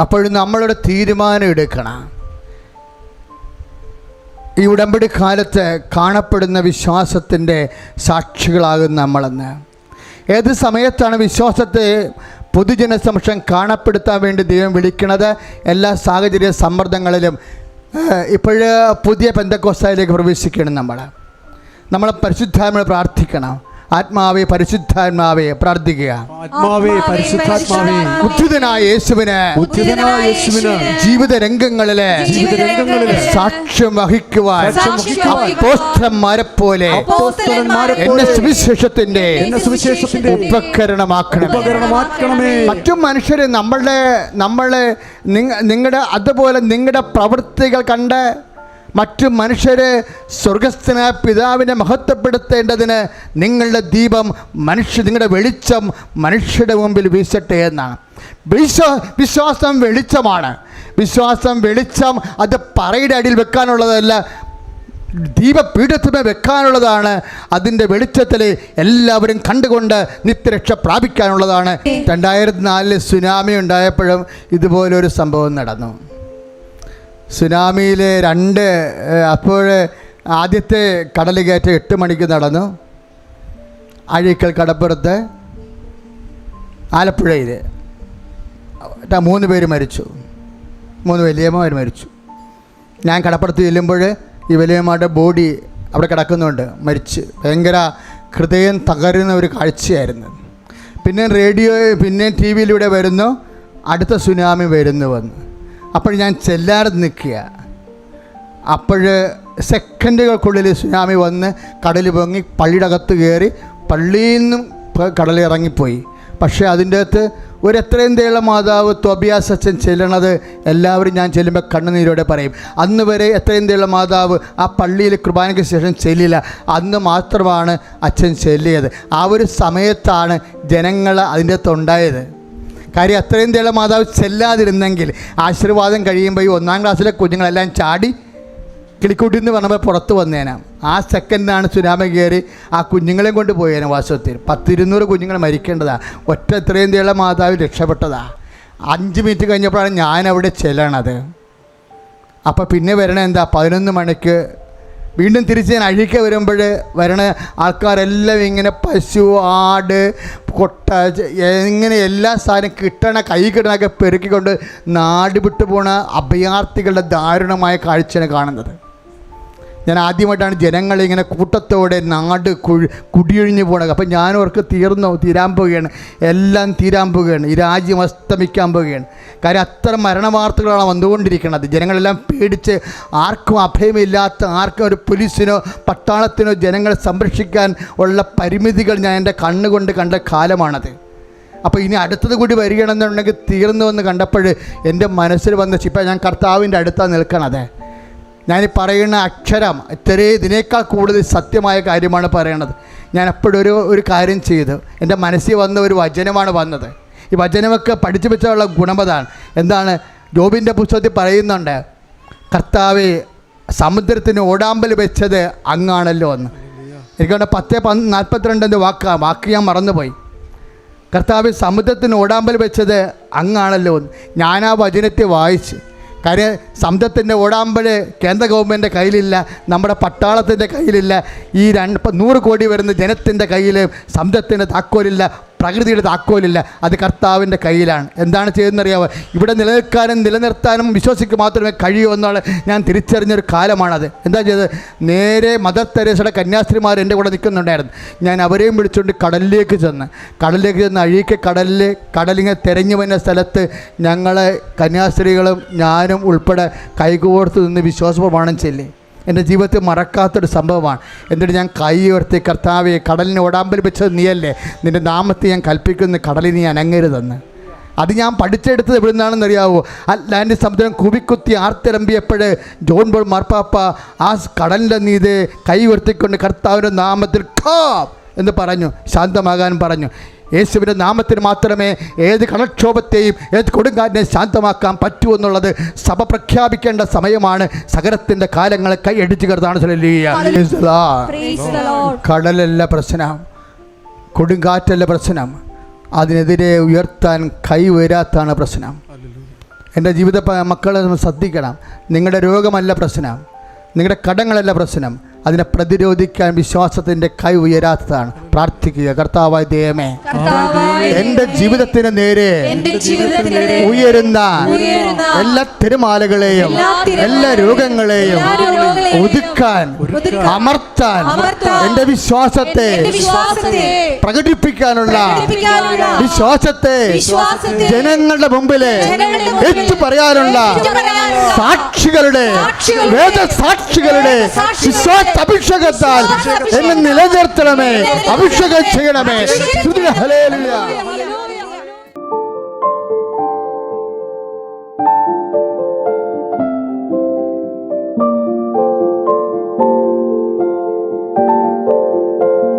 അപ്പോൾ നമ്മളൊരു തീരുമാനം എടുക്കണം. ഈ ഉടമ്പടി കാലത്ത് കാണപ്പെടുന്ന വിശ്വാസത്തിന്റെ സാക്ഷികളാകും നമ്മളെന്ന്. ഏത് സമയത്താണ് വിശ്വാസത്തെ പൊതുജന സംശയം കാണപ്പെടുത്താൻ വേണ്ടി ദൈവം വിളിക്കുന്നത്? എല്ലാ സാഹചര്യ സമ്മർദ്ദങ്ങളിലും. ഇപ്പോഴ് പുതിയ പെന്തക്കോസ്തായിലേക്ക് പ്രവേശിക്കണം നമ്മൾ നമ്മൾ പരിശുദ്ധാത്മ പ്രാർത്ഥിക്കണം. ആത്മാവെ പരിശുദ്ധാത്മാവെ പ്രാർത്ഥിക്കുക. ആത്മാവേ പരിശുദ്ധാത്മാവേ. ഉദ്ധിതനായ യേശുവിന് ഉദ്ധിതനായ യേശുവിന് ജീവിത രംഗങ്ങളിലെ ജീവിത രംഗങ്ങളിലെ സാക്ഷ്യം വഹിക്കുവാൻ അപ്പോസ്തലന്മാരെ പോലെ അപ്പോസ്തലന്മാരെ എന്നെ പോലെ സുവിശേഷത്തിന്റെ എന്ന സുവിശേഷത്തിന്റെ ഉപകരണമാക്കണം ഉപകരണമാക്കണമേ. മറ്റു മനുഷ്യരെ നമ്മളുടെ നമ്മളെ നിങ്ങളുടെ അതുപോലെ നിങ്ങളുടെ പ്രവൃത്തികൾ കണ്ട് മറ്റു മനുഷ്യരെ സ്വർഗസ്ഥനായ പിതാവിനെ മഹത്വപ്പെടുത്തേണ്ടതിന് നിങ്ങളുടെ ദീപം മനുഷ്യ നിങ്ങളുടെ വെളിച്ചം മനുഷ്യരുടെ മുമ്പിൽ വീശട്ടെ എന്നാണ് വിശ്വ വിശ്വാസം വെളിച്ചമാണ്. വിശ്വാസം വെളിച്ചം അത് പറയുടെ അടിയിൽ വെക്കാനുള്ളതല്ല ദീപപീഠത്തിന്മേൽ വെക്കാനുള്ളതാണ്. അതിന്റെ വെളിച്ചത്തിൽ എല്ലാവരും കണ്ടുകൊണ്ട് നിത്യരക്ഷ പ്രാപിക്കാനുള്ളതാണ്. രണ്ടായിരത്തി നാലിൽ സുനാമി ഉണ്ടായപ്പോഴും ഇതുപോലൊരു സംഭവം നടന്നു. സുനാമിയിൽ രണ്ട് അപ്പോൾ ആദ്യത്തെ കടൽ കയറ്റം എട്ട് മണിക്ക് നടന്നു. അഴീക്കൽ കടപ്പുറത്ത് ആലപ്പുഴയിൽ മൂന്ന് പേര് മരിച്ചു. മൂന്ന് വലിയമ്മമാർ മരിച്ചു. ഞാൻ കടപ്പുറത്ത് ചെല്ലുമ്പോൾ ഈ വലിയമ്മയുടെ ബോഡി അവിടെ കിടക്കുന്നുണ്ട് മരിച്ച്. ഭയങ്കര ഹൃദയം തകരുന്ന ഒരു കാഴ്ചയായിരുന്നു. പിന്നെ റേഡിയോ പിന്നെ ടി വിയിലൂടെ വരുന്നു. അടുത്ത സുനാമി വരുന്നു വന്ന്. അപ്പോൾ ഞാൻ ചെല്ലാതെ നിൽക്കുക. അപ്പോൾ സെക്കൻഡുകൾക്കുള്ളിൽ സുനാമി വന്ന് കടൽ പൊങ്ങി പള്ളിയുടെ കയറി പള്ളിയിൽ നിന്നും കടലിറങ്ങിപ്പോയി പക്ഷേ അതിന്റെ അകത്ത് ഒരു എത്രയും തേള മാതാവ് തൊബിയാസ് അച്ഛൻ ചെല്ലണത് എല്ലാവരും ഞാൻ ചെല്ലുമ്പോൾ കണ്ണുനീരോടെ പറയും. അന്ന് വരെ എത്രയും തേള മാതാവ് ആ പള്ളിയിൽ കുർബാനയ്ക്ക് ശേഷം ചെല്ലില്ല. അന്ന് മാത്രമാണ് അച്ഛൻ ചെല്ലിയത്. ആ ഒരു സമയത്താണ് ജനങ്ങൾ അതിന്റെ അകത്ത് ഉണ്ടായത്. കാര്യം അത്രയും തേള മാതാവ് ചെല്ലാതിരുന്നെങ്കിൽ ആശീർവാദം കഴിയുമ്പോൾ ഈ ഒന്നാം ക്ലാസ്സിലെ കുഞ്ഞുങ്ങളെല്ലാം ചാടി കിളിക്കൂട്ടി എന്ന് പറഞ്ഞപ്പോൾ പുറത്ത് വന്നേനാ. ആ സെക്കൻഡിനാണ് സുനാമ കയറി ആ കുഞ്ഞുങ്ങളെയും കൊണ്ട് പോയേനെ വാസ്തവത്തിൽ പത്തിരുന്നൂറ് കുഞ്ഞുങ്ങൾ മരിക്കേണ്ടതാ. ഒറ്റ ഇത്രയും തേള മാതാവ് രക്ഷപ്പെട്ടതാ. അഞ്ച് മിനിറ്റ് കഴിഞ്ഞപ്പോഴാണ് ഞാൻ അവിടെ ചെല്ലണത്. അപ്പോൾ പിന്നെ വരണ എന്താ? പതിനൊന്ന് മണിക്ക് വീണ്ടും തിരിച്ച് ഞാൻ അഴിക്ക വരുമ്പോൾ വരണ ആൾക്കാരെല്ലാം ഇങ്ങനെ പശു ആട് കൊട്ട ഇങ്ങനെ എല്ലാ സാധനം കിട്ടണ കൈ കിട്ടണൊക്കെ പെരുക്കിക്കൊണ്ട് നാട് വിട്ടു പോണ അഭയാർത്ഥികളുടെ ദാരുണമായ കാഴ്ചയാണ് കാണുന്നത്. ഞാൻ ആദ്യമായിട്ടാണ് ജനങ്ങളിങ്ങനെ കൂട്ടത്തോടെ നാട് കുഴി കുടിയൊഴിഞ്ഞു പോണത്. അപ്പം ഞാൻ തീർന്നോ തീരാൻ പോവുകയാണ് എല്ലാം തീരാൻ പോവുകയാണ് ഈ രാജ്യം അസ്തമിക്കാൻ പോവുകയാണ് കാര്യം അത്ര മരണവാർത്തകളാണ് വന്നുകൊണ്ടിരിക്കുന്നത്. ജനങ്ങളെല്ലാം പേടിച്ച് ആർക്കും അഭയമില്ലാത്ത ആർക്കും ഒരു പോലീസിനോ പട്ടാളത്തിനോ ജനങ്ങളെ സംരക്ഷിക്കാൻ ഉള്ള പരിമിതികൾ ഞാൻ എന്റെ കണ്ണുകൊണ്ട് കണ്ട കാലമാണത്. അപ്പോൾ ഇനി അടുത്തത് കൂടി വരികയാണെന്നുണ്ടെങ്കിൽ തീർന്നു എന്ന് കണ്ടപ്പോൾ എന്റെ മനസ്സിൽ വന്ന ചിപ്പ ഞാൻ കർത്താവിന്റെ അടുത്താണ് നിൽക്കണത്. ഞാൻ പറയുന്ന അക്ഷരം ഇത്രേ ഇതിനേക്കാൾ കൂടുതൽ സത്യമായ കാര്യമാണ് പറയണത്. ഞാൻ എപ്പോഴൊരു ഒരു കാര്യം ചെയ്തു. എന്റെ മനസ്സിൽ വന്ന ഒരു വചനമാണ് വന്നത്. ഈ വചനമൊക്കെ പഠിച്ചു വെച്ചുള്ള ഗുണമതാണ് എന്താണ്? ജോബിന്റെ പുസ്തകത്തിൽ പറയുന്നുണ്ട് കർത്താവെ സമുദ്രത്തിന് ഓടാമ്പൽ വെച്ചത് അങ്ങാണല്ലോ എന്ന്. എനിക്കവിടെ പത്ത് നാൽപ്പത്തിരണ്ടിന്റെ വാക്കാ വാക്ക് ഞാൻ മറന്നുപോയി. കർത്താവ് സമുദ്രത്തിന് ഓടാമ്പൽ വെച്ചത് അങ്ങാണല്ലോ എന്ന്. ഞാൻ ആ വചനത്തെ വായിച്ച് കാര്യം സമുദ്രത്തിന്റെ ഓടാമ്പൽ കേന്ദ്ര ഗവൺമെന്റിന്റെ കയ്യിലില്ല നമ്മുടെ പട്ടാളത്തിന്റെ കയ്യിലില്ല. ഈ രണ്ട് നൂറ് കോടി വരുന്ന ജനത്തിന്റെ കയ്യിൽ സമുദ്രത്തിന്റെ താക്കോലില്ല. പ്രകൃതിയുടെ താക്കോലില്ല. അത് കർത്താവിന്റെ കയ്യിലാണ്. എന്താണ് ചെയ്യുന്നറിയാമോ ഇവിടെ നിലനിൽക്കാനും നിലനിർത്താനും വിശ്വസിക്ക് മാത്രമേ കഴിയൂ എന്നുള്ള ഞാൻ തിരിച്ചറിഞ്ഞൊരു കാലമാണത്. എന്താ ചെയ്തത്? നേരെ മദർ തെരേസയുടെ കന്യാസ്ത്രീമാർ എന്റെ കൂടെ നിൽക്കുന്നുണ്ടായിരുന്നു. ഞാൻ അവരെയും വിളിച്ചുകൊണ്ട് കടലിലേക്ക് ചെന്ന് കടലിലേക്ക് ചെന്ന് അഴീക്ക് കടലിൽ കടലിങ്ങനെ തിരഞ്ഞു വന്ന സ്ഥലത്ത് ഞങ്ങളെ കന്യാസ്ത്രീകളും ഞാനും ഉൾപ്പെടെ കൈകോർത്ത് നിന്ന് വിശ്വാസപ്രമാണം ചെല്ലി. എന്റെ ജീവിതത്തിൽ മറക്കാത്തൊരു സംഭവമാണ്. എന്നിട്ട് ഞാൻ കൈ ഉയർത്തി കർത്താവെ കടലിനെ ഓടാമ്പൽ വെച്ചത് നീയല്ലേ? നിന്റെ നാമത്തെ ഞാൻ കൽപ്പിക്കുന്ന കടലിന് അനങ്ങരുതെന്ന്. അത് ഞാൻ പഠിച്ചെടുത്തത് എവിടെ നിന്നാണെന്ന് അറിയാവോ? അറ്റ്ലാന്റിക് സമുദ്രം കുവിക്കുത്തി ആർത്തിരമ്പിയപ്പോൾ ജോൺ ബോൾ മാർപ്പാപ്പ ആ കടലിന്റെ നീത് കൈ ഉയർത്തിക്കൊണ്ട് കർത്താവിന്റെ നാമത്തിൽ ഖാ എന്ന് പറഞ്ഞു ശാന്തമാകാൻ പറഞ്ഞു. യേശുവിന്റെ നാമത്തിന് മാത്രമേ ഏത് കടക്ഷോഭത്തെയും ഏത് കൊടുങ്കാറ്റിനെ ശാന്തമാക്കാൻ പറ്റൂ എന്നുള്ളത് സഭ പ്രഖ്യാപിക്കേണ്ട സമയമാണ്. സകലത്തിന്റെ കാലങ്ങളെ കൈയടിച്ചു കരുതാണ്. കടലല്ല പ്രശ്നം. കൊടുങ്കാറ്റല്ല പ്രശ്നം. അതിനെതിരെ ഉയർത്താൻ കൈ വരാത്താണ് പ്രശ്നം. എന്റെ ജീവിത മക്കളെ നമ്മൾ ശ്രദ്ധിക്കണം. നിങ്ങളുടെ രോഗമല്ല പ്രശ്നം. നിങ്ങളുടെ കടങ്ങളല്ല പ്രശ്നം. അതിനെ പ്രതിരോധിക്കാൻ വിശ്വാസത്തിന്റെ കൈ ഉയരാത്തതാണ്. പ്രാർത്ഥിക്കുക കർത്താവായ ദൈവമേ എന്റെ എന്റെ ജീവിതത്തിന് നേരെ ഉയരുന്ന എല്ലാ തിരമാലകളെയും, എല്ലാ രോഗങ്ങളെയും ഒതുക്കാൻ അമർത്താൻ എന്റെ വിശ്വാസത്തെ പ്രകടിപ്പിക്കാനുള്ള വിശ്വാസത്തെ ജനങ്ങളുടെ മുമ്പിലെ ഏറ്റു പറയാനുള്ള സാക്ഷികളുടെ വേദ സാക്ഷികളുടെ സാക്ഷികളുടെ വേദസാക്ഷികളുടെ വിശ്വാസ അഭിഷേകത്താൽ എന്നെ നിലനിർത്തണമേ. അഭിഷേകം ചെയ്യണമേ ഹലേ.